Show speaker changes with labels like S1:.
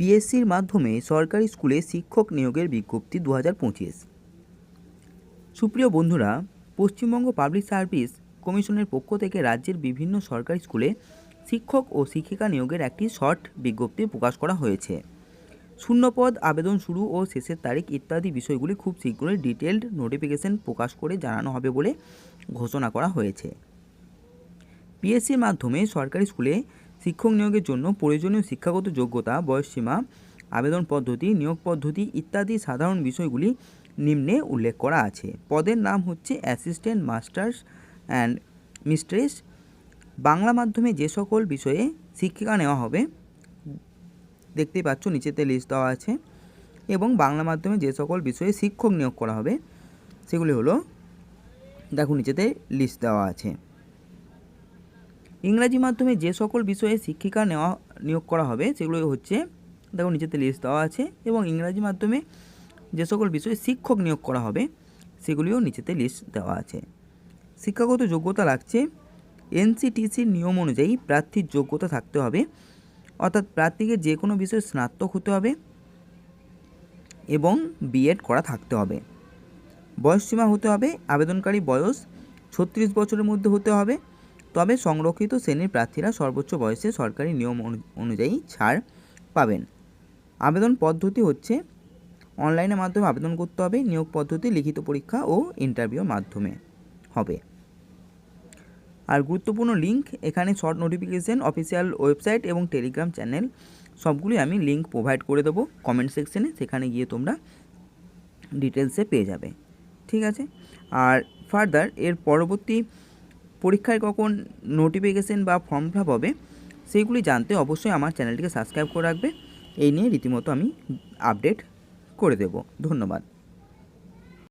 S1: পিএসসির মাধ্যমে সরকারি স্কুলে শিক্ষক নিয়োগের বিজ্ঞপ্তি দু হাজার পঁচিশ। সুপ্রিয় বন্ধুরা, পশ্চিমবঙ্গ পাবলিক সার্ভিস কমিশনের পক্ষ থেকে রাজ্যের বিভিন্ন সরকারি স্কুলে শিক্ষক ও শিক্ষিকা নিয়োগের একটি শর্ট বিজ্ঞপ্তি প্রকাশ করা হয়েছে। শূন্যপদ, আবেদন শুরু ও শেষের তারিখ ইত্যাদি বিষয়গুলি খুব শীঘ্রই ডিটেলড নোটিফিকেশন প্রকাশ করে জানানো হবে বলে ঘোষণা করা হয়েছে। পিএসসির মাধ্যমে সরকারি স্কুলে শিক্ষক নিয়োগের জন্য প্রয়োজনীয় শিক্ষাগত যোগ্যতা বয়সসীমা আবেদন পদ্ধতি, নিয়োগ পদ্ধতি ইত্যাদি সাধারণ বিষয়গুলি নিম্নে উল্লেখ করা আছে। পদের নাম হচ্ছে assistant masters and mistress. Bangla মাধ্যমে যে সকল বিষয়ে শিক্ষিকা নেওয়া হবে দেখতেই পাচ্ছ নিচেতে লিস্ট দেওয়া আছে। এবং বাংলা মাধ্যমে যে সকল বিষয়ে শিক্ষক নিয়োগ করা হবে, সেগুলি হলো, দেখো নিচেতে লিস্ট দেওয়া আছে। ইংরাজি মাধ্যমে যে সকল বিষয়ে শিক্ষিকা নেওয়া, নিয়োগ করা হবে সেগুলো হচ্ছে, দেখো নিচেতে লিস্ট দেওয়া আছে, এবং ইংরাজি মাধ্যমে যে সকল বিষয়ে শিক্ষক নিয়োগ করা হবে, সেগুলিও নিচেতে লিস্ট দেওয়া আছে। শিক্ষাগত যোগ্যতা লাগছে এনসিটিসির নিয়ম অনুযায়ী প্রার্থীর যোগ্যতা থাকতে হবে, অর্থাৎ প্রার্থীকে যে কোনো বিষয়ে স্নাতক হতে হবে, এবং বিএড করা থাকতে হবে। বয়সসীমা হতে হবে, আবেদনকারী বয়স ছত্রিশ বছরের মধ্যে হতে হবে তবে সংরক্ষিত শ্রেণির প্রার্থীরা সর্বোচ্চ বয়সে সরকারি নিয়ম অনু- অনুযায়ী ছাড় পাবেন। আবেদন পদ্ধতি হচ্ছে, অনলাইনের মাধ্যমে আবেদন করতে হবে, নিয়োগ পদ্ধতি, লিখিত পরীক্ষা ও ইন্টারভিউর মাধ্যমে হবে। আর গুরুত্বপূর্ণ লিঙ্ক এখানে শর্ট নোটিফিকেশন, অফিসিয়াল ওয়েবসাইট এবং টেলিগ্রাম চ্যানেল, সবগুলি আমি লিঙ্ক প্রোভাইড করে দেবো। কমেন্ট সেকশনে, সেখানে গিয়ে তোমরা ডিটেলসে পেয়ে যাবে। ঠিক আছে? আর ফার্দার, এর পরবর্তী পরীক্ষায় কখন নোটিফিকেশন বা ফর্ম ফিল হবে, সেইগুলি জানতে অবশ্যই আমার চ্যানেলটিকে সাবস্ক্রাইব করে রাখবে। এই নিয়ে রীতিমতো আমি আপডেট করে দেব। ধন্যবাদ।